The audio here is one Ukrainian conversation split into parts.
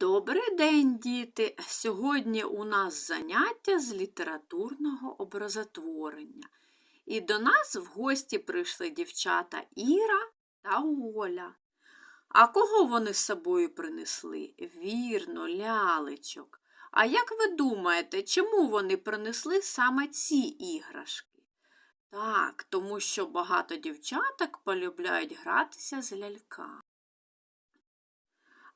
Добрий день, діти! Сьогодні у нас заняття з літературного образотворення. І до нас в гості прийшли дівчата Іра та Оля. А кого вони з собою принесли? Вірно, лялечок. А як ви думаєте, чому вони принесли саме ці іграшки? Так, тому що багато дівчаток полюбляють гратися з ляльками.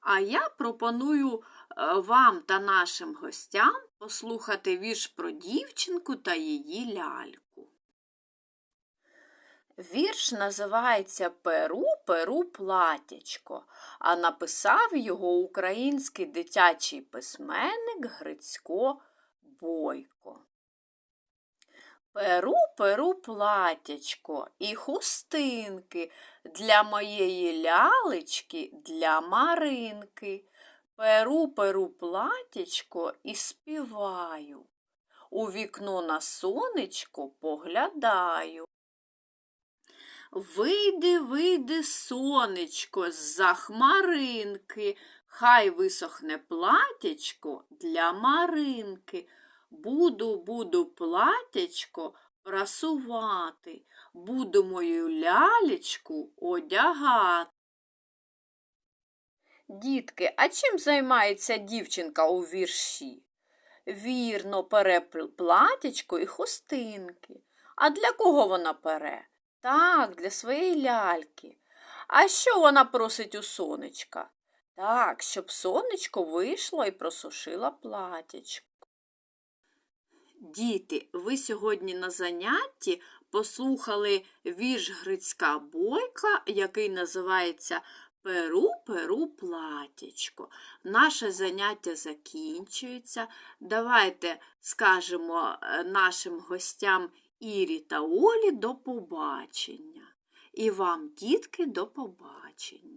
А я пропоную е, вам та нашим гостям послухати вірш про дівчинку та її ляльку. Вірш називається Перу, Перу платячко, а написав його український дитячий письменник Грицько Бойко. Перу, перу платячко і хустинки для моєї лялечки, для Маринки. Перу, перу платячко і співаю. У вікно на сонечко поглядаю. Вийди, вийди, сонечко, з-за хмаринки, хай висохне платячко для Маринки. Буду, буду платячко прасувати, буду мою лялечку одягати. Дітки, а чим займається дівчинка у вірші? Вірно, пере пл- платячко і хустинки. А для кого вона пере? Так, для своєї ляльки. А що вона просить у сонечка? Так, щоб сонечко вийшло і просушило платячко. Діти, ви сьогодні на занятті послухали вірш Грицька Бойка, який називається Перу, перу, платячко. Наше заняття закінчується. Давайте скажемо е, нашим гостям Ірі та Олі до побачення. І вам, дітки, до побачення.